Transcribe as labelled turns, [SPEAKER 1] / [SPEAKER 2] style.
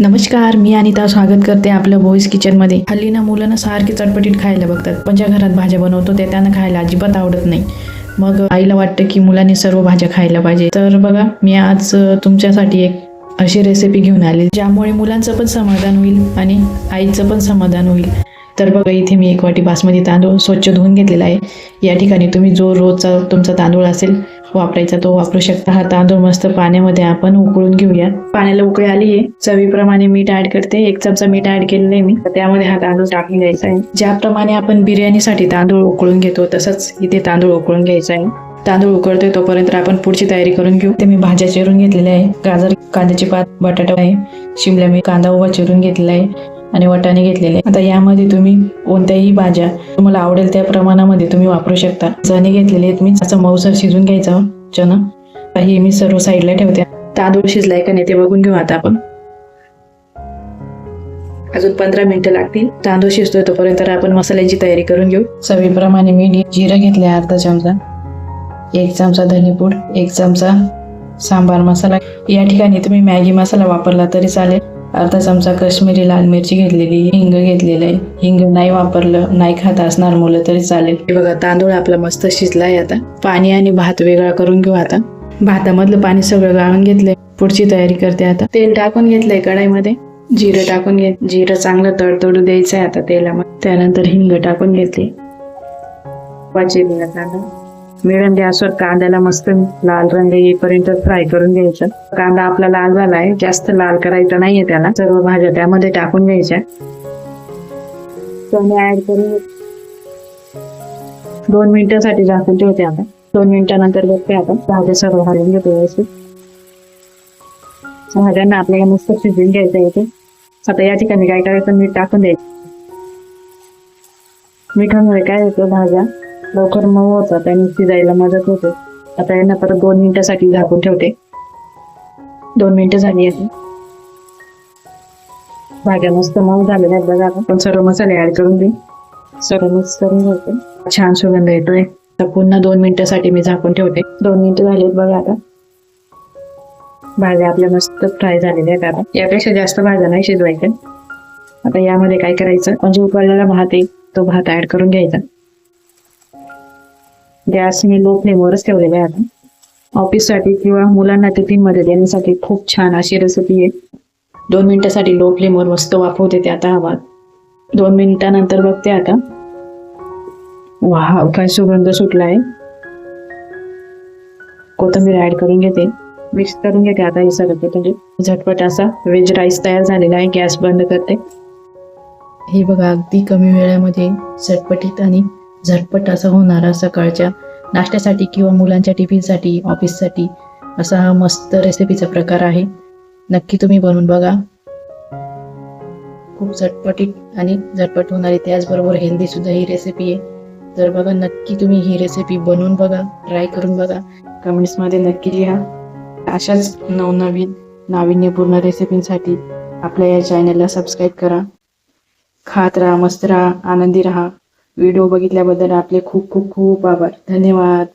[SPEAKER 1] नमस्कार मी अनिता स्वागत करते आपलं बॉईज किचनमध्ये हल्ली ना मुलं ना सारखी चटपटीत खायला बघतात. पण ज्या घरात भाज्या बनवतो त्या त्यांना खायला अजिबात आवडत नाही. मग आईला वाटतं की मुलांनी सर्व भाज्या खायला पाहिजे. तर बघा मी आज तुमच्यासाठी एक अशी रेसिपी घेऊन आली ज्यामुळे मुलांचं पण समाधान होईल आणि आईचं पण समाधान होईल. तर बघा इथे मी एक वाटी बासमती तांदूळ स्वच्छ धुवून घेतलेला आहे. या ठिकाणी तुम्ही जो रोजचा तुमचा तांदूळ असेल वापरायचा तो वापरू शकता. हा तांदूळ मस्त पाण्यामध्ये आपण उकळून घेऊया. पाण्याला उकळी आली आहे. चवीप्रमाणे मीठ ऍड करते. एक चमचा मीठ ऍड केलेलं आहे मी. त्यामध्ये हा तांदूळ टाकून घ्यायचा आहे. ज्याप्रमाणे आपण बिर्याणीसाठी तांदूळ उकळून घेतो तसंच इथे तांदूळ उकळून घ्यायचा आहे. तांदूळ उकळतोय तोपर्यंत आपण पुढची तयारी करून घेऊ. ते मी भाज्या चिरून घेतलेल्या आहे. गाजर कांद्याची पात बटाटा आहे. शिमला मी कांदा उभा चिरून घेतलेला आहे. आणि वटाणे घेतलेले. आता यामध्ये तुम्ही कोणत्याही भाज्या तुम्हाला आवडेल त्या प्रमाणामध्ये तुम्ही वापरू शकता. चणे घेतलेले आहेत मी. असं मऊसर शिजून घ्यायचं चणा. हे मी सर्व साईडला ठेवते. तांदूळ शिजलाय का नाही ते बघून घेऊ आता आपण. अजून पंधरा मिनिटं लागतील. तांदूळ शिजतोय तोपर्यंत आपण मसाल्याची तयारी करून घेऊ. चवीप्रमाणे मी जिरं घेतले अर्धा चमचा. एक चमचा धनेपूड एक चमचा सांबार मसाला. या ठिकाणी तुम्ही मॅगी मसाला वापरला तरी चालेल. अर्धा चमचा काश्मीरी लाल मिरची घेतलेली हिंग घेतलेलं आहे. हिंग नाही वापरलं नाही खात असणार मुलं तरी चालेल. हे बघा तांदूळ आपला मस्त शिजलाय आता. पाणी आणि भात वेगळा करून घेऊ आता. भातामधलं पाणी सगळं गाळून घेतलंय. पुढची तयारी करते आता. तेल टाकून घेतलंय कढाईमध्ये. जिरं टाकून घे जिरं चांगलं तडतडू द्यायचं आहे आता तेलामध्ये. त्यानंतर हिंग टाकून घेतली. वाचिरलेला तांदूळ मिडियम गॅसवर कांद्याला मस्त लाल रंग येईपर्यंत फ्राय करून घ्यायचा. कांदा आपला लाल झालाय जास्त लाल करायचा नाहीये त्याला. सर्व भाज्या त्यामध्ये टाकून घ्यायच्या. चणे ऍड करून दोन मिनिटासाठी झाकून ठेवते आता. दोन मिनिटानंतर बघते आपण. भाज्या सर्व घालून घेतो व्यवस्थित. भाज्यांना आपल्याला मस्त शिजून घ्यायचं येते आता या ठिकाणी काय करायचं मीठ टाकून द्यायचं. मिठामुळे काय होतं भाज्या लवकर मऊ होतात आणि शिजायला मदत होते. आता यांना परत दोन मिनिटासाठी झाकून ठेवते. दोन मिनिटं झाली आहे भाज्या मस्त मऊ झालेल्या आहेत बघा आता. पण सर्व मसाले ऍड करून दे सर्व मिक्स करून घ्यायचे छान सुगंध येतोय. तर पुन्हा दोन मिनिटासाठी मी झाकून ठेवते. दोन मिनिटं झालीत बघा आता. भाज्या आपल्या मस्त फ्राय झालेल्या आहेत आता. यापेक्षा जास्त भाज्या नाही शिजवायच्या. आता यामध्ये काय करायचं? म्हणजे उकळलेला भात आहे. तो भात ऍड करून घ्यायचा. गॅस मी लो फ्लेमवरच ठेवलेला आहे आता ऑफिससाठी किंवा मुलांना टिफिनमध्ये देण्यासाठी खूप छान अशी रेसिपी आहे. दोन मिनिटासाठी लो फ्लेमवर मस्त वाफवते ते आता हवा दोन मिनिटानंतर बघते आता. वा काय सुगंध सुटला आहे कोथिंबीर ऍड करून घेते. मिक्स करून घेते आता हे सगळं म्हणजे झटपट असा व्हेज राईस तयार झालेला आहे गॅस बंद करते. हे बघा अगदी कमी वेळामध्ये झटपटीत आणि झटपट असा होणारा सकाळच्या नाश्त्यासाठी किंवा मुलांच्या टिफिनसाठी ऑफिससाठी असा हा मस्त रेसिपीचा प्रकार आहे. नक्की तुम्ही बनवून बघा. खूप झटपटीत आणि झटपट होणारी त्याचबरोबर हेल्दी सुद्धा ही रेसिपी आहे. तर बघा नक्की तुम्ही ही रेसिपी बनवून बघा ट्राय करून बघा. कमेंट्समध्ये नक्की लिहा. अशाच नवनवीन नाविन्यपूर्ण रेसिपींसाठी आपल्या या चॅनलला सबस्क्राईब करा. खात राहा मस्त राहा आनंदी राहा. व्हिडिओ बघितल्याबद्दल आपले खूप खूप खूप आभार. धन्यवाद.